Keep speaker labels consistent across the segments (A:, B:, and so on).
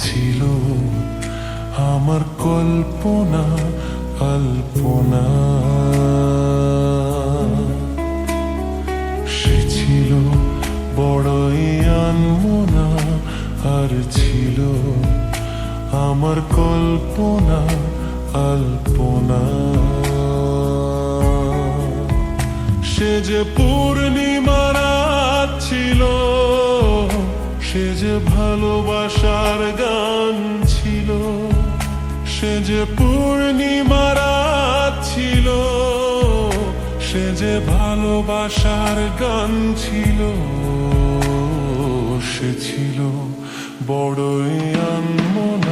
A: ছিল আমার কল্পনা কল্পনা। সে ছিল বড়ই আনমনা, আর ছিল আমার কল্পনা কল্পনা। সে যে পূর্ণিমা রাত ছিল সে যে ভালোবাসার গান ছিল, সে যে পূর্ণিমার ছিল, সে যে ভালোবাসার গান ছিল, সে ছিল বড়ই আনমনা।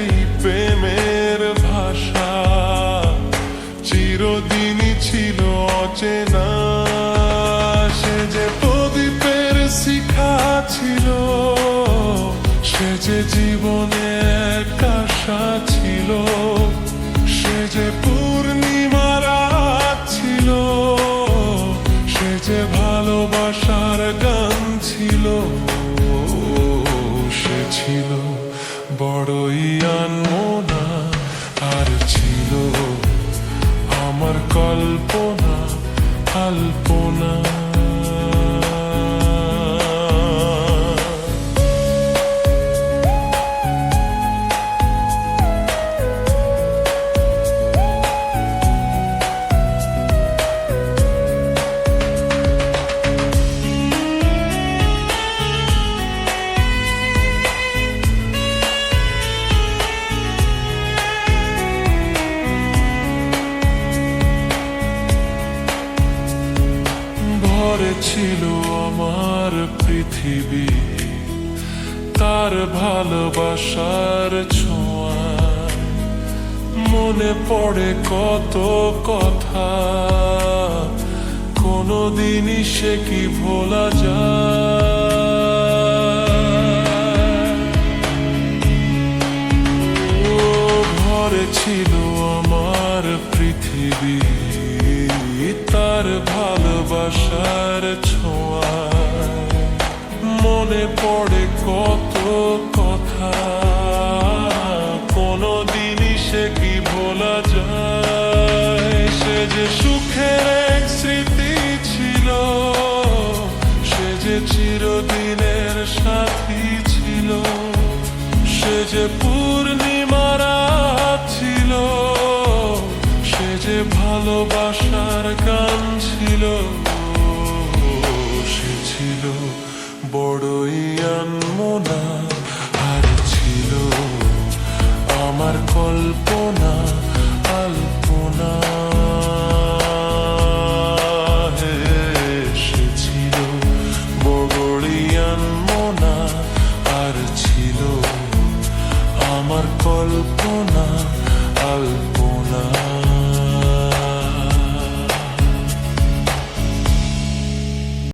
A: সেই প্রেমের ভাষা। চিরদিনই ছিল অচেনা। সে যে প্রদীপের শিখা ছিল, সে যে জীবনের কাশা ছিল, সে যে ছিল আমার পৃথিবী, তার ভালোবাসার ছোঁয়া। মনে পড়ে কত কথা, কোনোদিনই সে কি ভোলা যায়। ছিল আমার পৃথিবী ভালোবাসার ছোঁয়া মনে পড়ে কত কথা। কোনো সে কি ভোলা যায়? সে যে সুখের এক স্মৃতি ছিল, সে যে চিরদিনের সাথী ছিল, সে যে পূর্ণিমা রাত ছিল, সে যে ভালোবাসার গান ছিল। বড়ই আনমনা আর ছিল আমার কল্পনা কল্পনা হে, সে ছিল বড়ই আনমনা আর ছিল আমার কল্পনা কল্পনা